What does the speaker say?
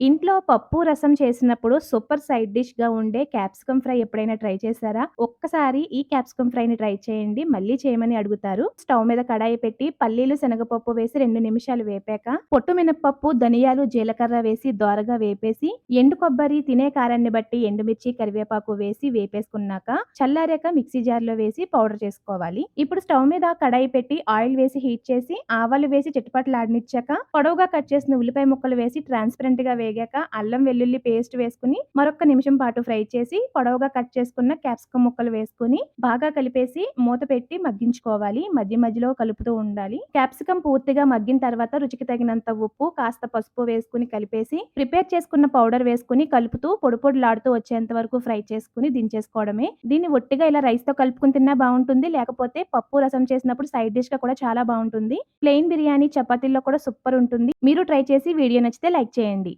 ఇంట్లో పప్పు, రసం చేసినప్పుడు సూపర్ సైడ్ డిష్గా ఉండే క్యాప్సికమ్ ఫ్రై ఎప్పుడైనా ట్రై చేశారా? ఒక్కసారి ఈ క్యాప్సికమ్ ఫ్రైని ట్రై చేయండి. మళ్ళీ చేయమని అడుగుతారు. స్టవ్ మీద కడాయి పెట్టి పల్లీలు, శనగపప్పు వేసి రెండు నిమిషాలు వేపాక పొట్టు మినపప్పు, ధనియాలు, జీలకర్ర వేసి దోరగా వేపేసి ఎండు కొబ్బరి, తినే కారాన్ని బట్టి ఎండుమిర్చి, కరివేపాకు వేసి వేపేసుకున్నాక చల్లారాక మిక్సీ జార్‌లో వేసి పౌడర్ చేసుకోవాలి. ఇప్పుడు స్టవ్ మీద కడాయి పెట్టి ఆయిల్ వేసి హీట్ చేసి ఆవాలు వేసి చిటపటలాడనిచ్చాక పొడవుగా కట్ చేసిన ఉల్లిపాయ ముక్కలు వేసి ట్రాన్స్‌పరెంట్‌గా వేగాక అల్లం వెల్లుల్లి పేస్ట్ వేసుకుని మరొక నిమిషం పాటు ఫ్రై చేసి పొడవుగా కట్ చేసుకున్న క్యాప్సికమ్ ముక్కలు వేసుకొని బాగా కలిపేసి మూత పెట్టి మగ్గించుకోవాలి. మధ్య మధ్యలో కలుపుతూ ఉండాలి. క్యాప్సికమ్ పూర్తిగా మగ్గిన తర్వాత రుచికి తగినంత ఉప్పు, కాస్త పసుపు వేసుకుని కలిపేసి ప్రిపేర్ చేసుకున్న పౌడర్ వేసుకుని కలుపుతూ పొడి పొడిలాడుతూ వచ్చేంత వరకు ఫ్రై చేసుకుని దించేసుకోవడమే. దీన్ని ఒట్టిగా ఇలా రైస్తో కలుపుకుని తిన్నా బాగుంటుంది లేకపోతే పప్పు, రసం చేసినప్పుడు సైడ్ డిష్‌గా కూడా చాలా బాగుంటుంది ప్లెయిన్ బిర్యానీ, చపాతీల్లో కూడా సూపర్ ఉంటుంది. మీరు ట్రై చేసి వీడియో నచ్చితే లైక్ చేయండి.